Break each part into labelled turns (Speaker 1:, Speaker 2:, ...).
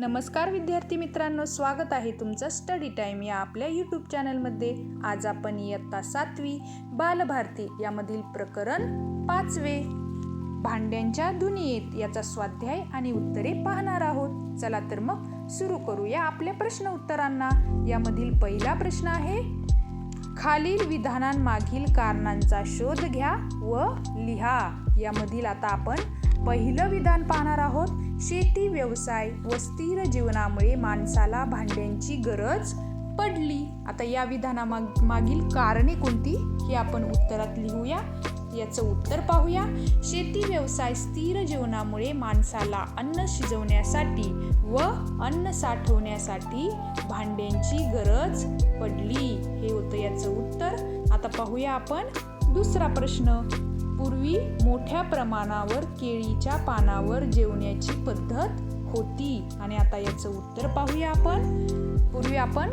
Speaker 1: नमस्कार विद्यार्थी मित्रांनो स्वागत आहे तुमचं स्टडी टाईम या आपल्या यूट्यूब चॅनलमध्ये आज आपण इयत्ता सातवी बालभारती यामधील प्रकरण पाचवे. भांड्यांच्या दुनियेत याचा स्वाध्याय आणि उत्तरे पाहणार आहोत. चला तर मग सुरू करूया आपल्या प्रश्न उत्तरांना. यामधील पहिला प्रश्न आहे खालील विधानांमागील कारणांचा शोध घ्या व लिहा. यामधील आता आपण पहिलं विधान पाहणार आहोत. शेती व्यवसाय व स्थिर जीवनामुळे माणसाला भांड्यांची गरज पडली. आता या विधानामाग मागील कारणे कोणती? हे आपण उत्तरात लिहूया. याचं उत्तर पाहूया. शेती व्यवसाय स्थिर जीवनामुळे माणसाला अन्न शिजवण्यासाठी व अन्न साठवण्यासाठी भांड्यांची गरज पडली. हे होतं याचं उत्तर. आता पाहूया आपण दुसरा प्रश्न. पूर्वी मोठ्या प्रमाणावर केळीच्या पानावर जेवण्याची पद्धत होती. आणि आता याचं उत्तर पाहूया आपण. पूर्वी आपण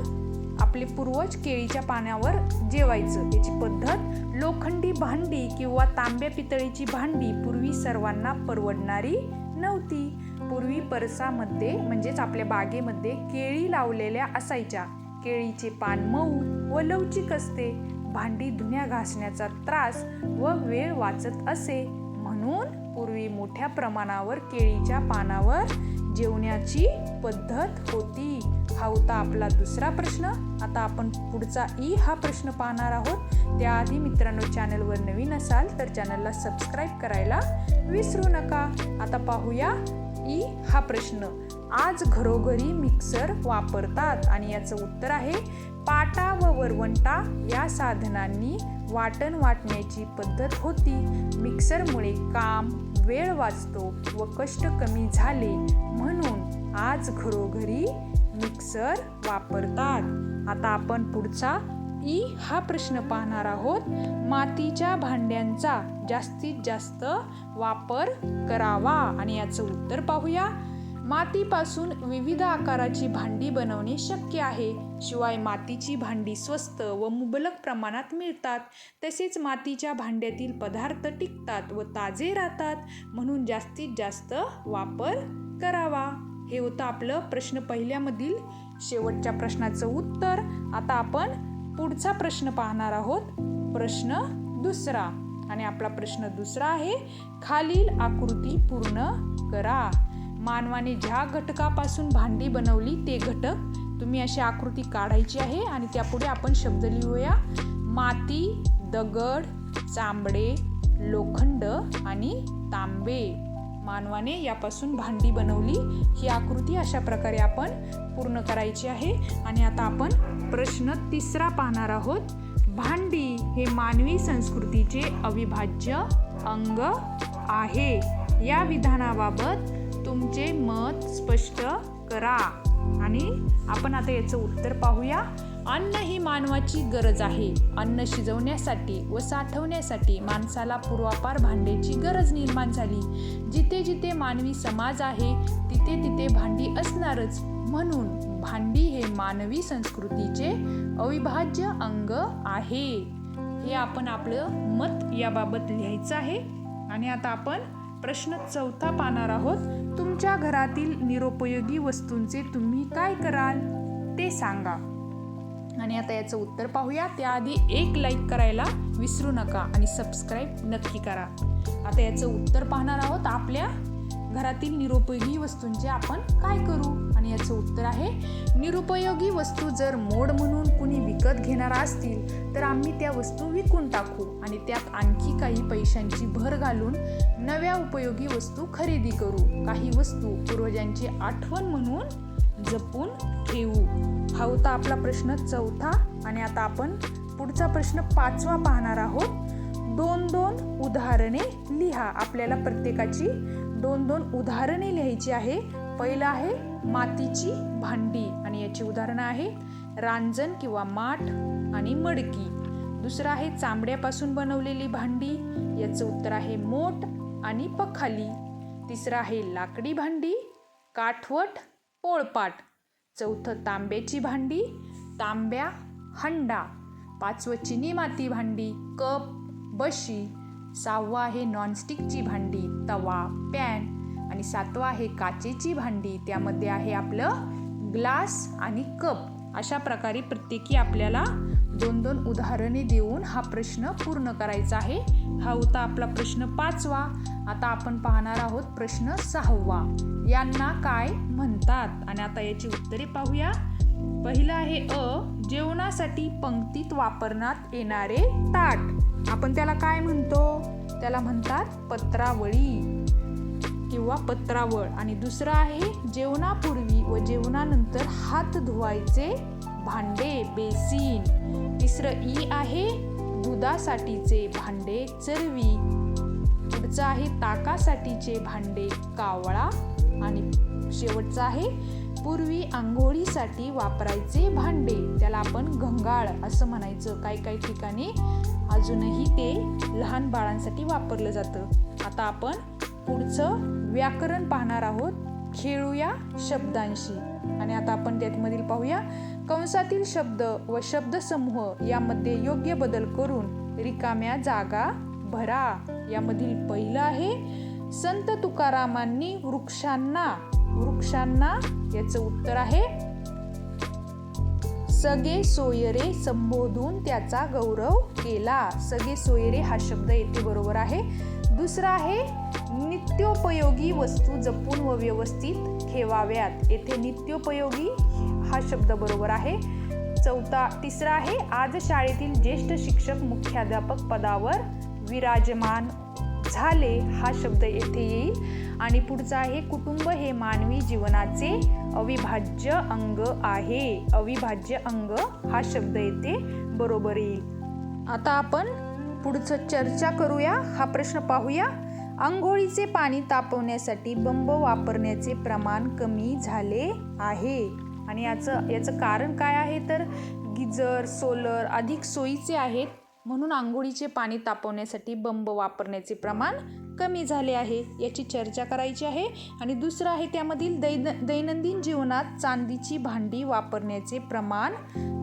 Speaker 1: आपले पूर्वज केळीच्या पाण्यावर जेवायचं. याची पद्धत लोखंडी भांडी किंवा तांब्या पितळीची भांडी पूर्वी सर्वांना परवडणारी नव्हती. पूर्वी परसामध्ये म्हणजेच आपल्या बागेमध्ये केळी लावलेल्या असायच्या. केळीचे पान मऊ व लवचिक असते. भांडी धुण्या घासण्याचा त्रास व वेळ वाचत असे म्हणून पूर्वी मोठ्या प्रमाणावर केळीच्या पानावर जेवण्याची पद्धत होती. हा होता आपला दुसरा प्रश्न. आता आपण पुढचा ई हा प्रश्न पाहणार आहोत. त्याआधी मित्रांनो चॅनलवर नवीन असाल तर चॅनलला सबस्क्राईब करायला विसरू नका. आता पाहूया ई हा प्रश्न. आज घरोघरी मिक्सर वापरतात आणि याचं उत्तर आहे पाटा व वरवंटा या साधनांनी वाटण वाटण्याची पद्धत होती. मिक्सरमुळे काम वेळ वाचतो व कष्ट कमी झाले म्हणून आज घरोघरी मिक्सर वापरतात. आता आपण पुढचा ई हा प्रश्न पाहणार आहोत. मातीच्या भांड्यांचा जास्तीत जास्त वापर करावा आणि याचं उत्तर पाहूया. मातीपासून विविध आकाराची भांडी बनवणे शक्य आहे. शिवाय मातीची भांडी स्वस्त व मुबलक प्रमाणात मिळतात. तसेच मातीच्या भांड्यातील पदार्थ टिकतात व ताजे राहतात. म्हणून जास्तीत जास्त वापर करावा. हे होतं आपलं प्रश्न पहिल्यामधील शेवटच्या प्रश्नाचं उत्तर. आता आपण पुढचा प्रश्न पाहणार आहोत. प्रश्न दुसरा. आणि आपला प्रश्न दुसरा आहे खालील आकृती पूर्ण करा. मानवाने ज्या घटकापासून भांडी बनवली ते घटक तुम्ही अशी आकृती काढायची आहे आणि त्यापुढे आपण शब्द लिहूया. माती दगड चांबडे लोखंड आणि तांबे. मानवाने यापासून भांडी बनवली. ही आकृती अशा प्रकारे आपण पूर्ण करायची आहे. आणि आता आपण प्रश्न तिसरा पाहणार आहोत. भांडी हे मानवी संस्कृतीचे अविभाज्य अंग आहे. या विधानाबाबत तुमचे मत स्पष्ट करा. आणि आपण आता याचं उत्तर पाहूया. अन्न ही मानवाची गरज आहे. अन्न शिजवण्यासाठी व साठवण्यासाठी माणसाला पूर्वापार भांड्याची गरज निर्माण झाली. जिथे जिथे मानवी समाज आहे तिथे तिथे भांडी असणारच. म्हणून भांडी हे मानवी संस्कृतीचे अविभाज्य अंग आहे. हे आपण आपलं मत याबाबत लिहायचं आहे. आणि आता आपण प्रश्न चौथा पाहणार आहोत. तुमच्या घरातील निरुपयोगी वस्तूंचे तुम्ही काय कराल? ते सांगा. आणि आता याचं उत्तर पाहूया. त्याआधी एक लाईक करायला विसरू नका आणि सबस्क्राईब नक्की करा. आता याचं उत्तर पाहणार आहोत आपल्या घरातील निरुपयोगी वस्तूंचे आपण काय करू? आणि याचं उत्तर आहे निरुपयोगी वस्तू जर मोड म्हणून कुणी विकत घेणार असतील तर आम्ही त्या वस्तू विकून टाकू आणि त्यात आणखी काही पैशांची भर घालून नव्या उपयोगी वस्तू खरेदी करू. काही वस्तू पूर्वजांची आठवण म्हणून जपून ठेवू. हा होता आपला प्रश्न चौथा आणि आता आपण पुढचा प्रश्न पाचवा पाहणार आहोत. दोन दोन उदाहरणे लिहा. आपल्याला प्रत्येकाची दोन दोन उदाहरणे लिहायची आहे. पहिलं आहे मातीची भांडी आणि याची उदाहरणं आहे. रांजण किंवा माठ आणि मडकी. दुसरं आहे चांबड्यापासून बनवलेली भांडी. याचं उत्तर आहे मोठ आणि पखाली. तिसरं आहे लाकडी भांडी. काठवट पोळपाट. चौथं तांब्याची भांडी. तांब्या हंडा. पाचवं चिनी माती भांडी. कप बशी. सहावं आहे नॉनस्टिकची भांडी तवा पॅन आणि सातवा आहे काचेची भांडी. त्यामध्ये आहे आपलं ग्लास आणि कप. अशा प्रकारे प्रत्येकी आपल्याला दोन दोन उदाहरणे देऊन हा प्रश्न पूर्ण करायचा आहे. हा होता आपला प्रश्न पाचवा. आता आपण पाहणार आहोत प्रश्न सहावा. यांना काय म्हणतात? आणि आता याची उत्तरे पाहूया. पहिलं आहे अ जेवणासाठी पंक्तीत वापरण्यात येणारे ताट. आपण त्याला काय म्हणतो? त्याला म्हणतात पत्रावळी. किंवा पत्रावळ. आणि दुसरं आहे जेवणापूर्वी व जेवणानंतर हात धुवायचे भांडे बेसिन. तिसरं ई आहे दुधासाठीचे भांडे चरवी. पुढचं आहे ताकासाठीचे भांडे कावळा. आणि शेवटचं आहे पूर्वी आंघोळीसाठी वापरायचे भांडे. त्याला आपण घंगाळ असं म्हणायचं. काही काही ठिकाणी अजूनही ते लहान बाळांसाठी वापरलं जातं. आता आपण पुढचं व्याकरण पाहणार आहोत. खेळूया शब्दांशी. आणि आता आपण त्यातमधील पाहूया. कंसातील शब्द व शब्दसमूह यामध्ये योग्य बदल करून रिकाम्या जागा भरा. यामधील पहिलं आहे संत तुकारामांनी वृक्षांना वृक्षांना याचं उत्तर आहे. सगे सोयरे संबोधून त्याचा गौरव केला. सगे सोयरे हा शब्द येथे बरोबर आहे. दुसरा आहे नित्योपयोगी वस्तू जपून व व्यवस्थित ठेवाव्यात. येथे नित्योपयोगी हा शब्द बरोबर आहे. चौथा तिसरा आहे आज शाळेतील ज्येष्ठ शिक्षक मुख्याध्यापक पदावर विराजमान झाले हा शब्द येथे येईल. आणि पुढचा आहे कुटुंब हे मानवी जीवनाचे अविभाज्य अंग आहे. अविभाज्य अंग हा शब्द येथे बरोबर येईल. आता आपण पुढचं चर्चा करूया. हा प्रश्न पाहूया. आंघोळीचे पाणी तापवण्यासाठी बंब वापरण्याचे प्रमाण कमी झाले आहे. आणि याचं याचं कारण काय आहे? तर गिजर सोलर अधिक सोयीचे आहेत. म्हणून आंघोळीचे पाणी तापवण्यासाठी बंब वापरण्याचे प्रमाण कमी झाले आहे याची चर्चा करायची आहे. आणि दुसरं आहे त्यामधील दैन दैनंदिन जीवनात चांदीची भांडी वापरण्याचे प्रमाण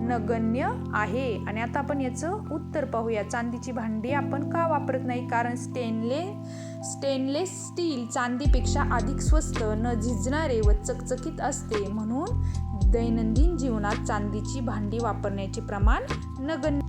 Speaker 1: नगण्य आहे. आणि आता आपण याचं उत्तर पाहूया. चांदीची भांडी आपण का वापरत नाही? कारण स्टेनले स्टेनलेस स्टील चांदीपेक्षा अधिक स्वस्त न झिजणारे व चकचकीत असते. म्हणून दैनंदिन जीवनात चांदीची भांडी वापरण्याचे प्रमाण नगण्य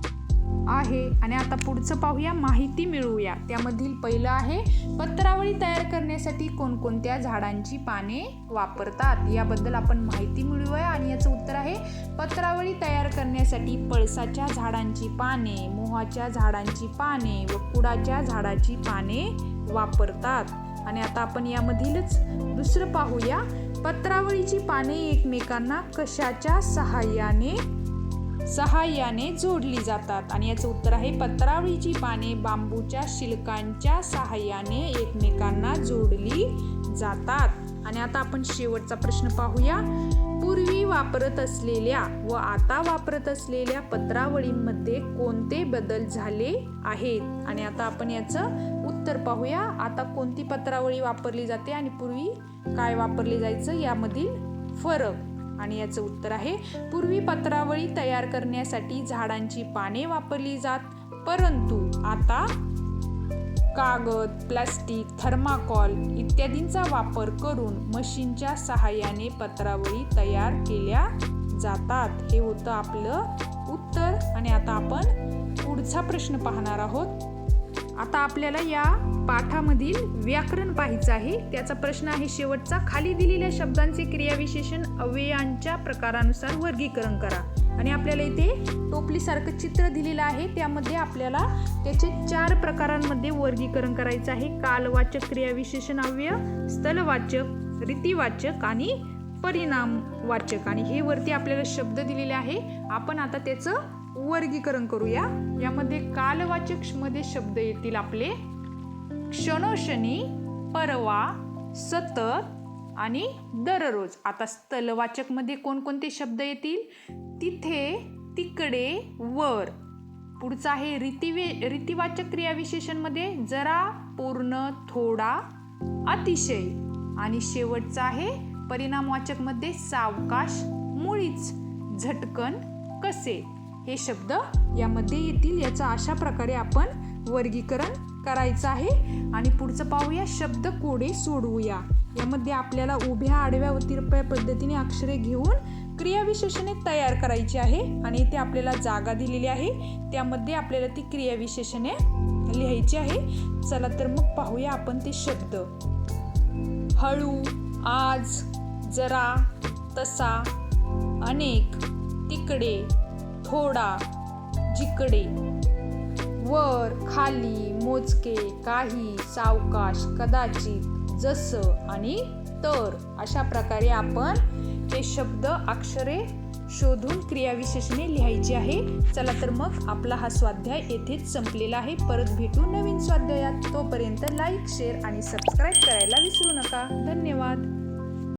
Speaker 1: आहे. आणि आता पुढचं पाहूया माहिती मिळवूया. त्यामधील पहिलं आहे पत्रावळी तयार करण्यासाठी कोणकोणत्या झाडांची पाने वापरतात? याबद्दल आपण माहिती मिळवूया. आणि याचं उत्तर आहे पत्रावळी तयार करण्यासाठी पळसाच्या झाडांची पाने मोहाच्या झाडांची पाने व कुडाच्या झाडाची पाने वापरतात. आणि आता आपण यामधीलच दुसरं पाहूया पत्रावळीची पाने एकमेकांना कशाच्या सहाय्याने सहाय्याने जोडली जातात. आणि याचं उत्तर आहे पत्रावळीची पाने बांबूच्या शिल्कांच्या सहाय्याने एकमेकांना जोडली जातात. आणि आता आपण शेवटचा प्रश्न पाहूया. पूर्वी वापरत असलेल्या व आता वापरत असलेल्या पत्रावळींमध्ये कोणते बदल झाले आहेत? आणि आता आपण याचं उत्तर पाहूया. आता कोणती पत्रावळी वापरली जाते आणि पूर्वी काय वापरले जायचं? यामधील फरक. आणि याचं उत्तर आहे पूर्वी पत्रावळी तयार करण्यासाठी झाडांची पाने वापरली जात परंतु आता कागद प्लास्टिक थर्माकॉल इत्यादींचा वापर करून मशीनच्या सहाय्याने पत्रावळी तयार केल्या जातात. हे होतं आपलं उत्तर. आणि आता आपण पुढचा प्रश्न पाहणार आहोत. आता आपल्याला या पाठामधील व्याकरण पाहायचं आहे. त्याचा प्रश्न आहे शेवटचा. खाली दिलेल्या शब्दांचे क्रियाविशेषण अव्ययांच्या प्रकारानुसार वर्गीकरण करा. आणि आपल्याला इथे टोपलीसारखं चित्र दिलेलं आहे. त्यामध्ये आपल्याला त्याचे चार प्रकारांमध्ये वर्गीकरण करायचं आहे. कालवाचक क्रियाविशेषण अव्यय स्थलवाचक रीतिवाचक आणि परिणामवाचक. आणि हे वरती आपल्याला शब्द दिलेले आहे. आपण आता त्याचं वर्गीकरण करूया. यामध्ये कालवाचकमध्ये शब्द येतील आपले. क्षणोक्षणी परवा सतत आणि दररोज. आता स्थलवाचकमध्ये कोणकोणते शब्द येतील? तिथे तिकडे वर. पुढचं आहे रीतिवे रीतिवाचक क्रियाविशेषणमध्ये जरा पूर्ण थोडा अतिशय. आणि शेवटचा आहे परिणामवाचकमध्ये सावकाश मुळीच झटकन कसे? हे शब्द यामध्ये येतील याचा अशा प्रकारे आपण वर्गीकरण करायचं आहे. आणि पुढचं पाहूया शब्द कोडे सोडवूया. यामध्ये आपल्याला उभ्या आडव्या व तिरप्या पद्धतीने अक्षरे घेऊन क्रियाविशेषणे तयार करायची आहे. आणि इथे आपल्याला जागा दिलेली आहे. त्यामध्ये आपल्याला ती क्रियाविशेषणे लिहायची आहे. चला तर मग पाहूया आपण ते शब्द. हळू आज जरा तसा अनेक तिकडे. थोडा जिकडे. वर खाली मोजके काही सावकाश कदाचित जसं आणि तर. अशा प्रकारे आपण हे शब्द अक्षरे शोधून क्रियाविशेषणे लिहायची आहे. चला तर मग आपला हा स्वाध्याय येथेच संपलेला आहे. परत भेटू नवीन स्वाध्यायात. तोपर्यंत लाईक शेअर आणि सबस्क्राईब करायला विसरू नका. धन्यवाद.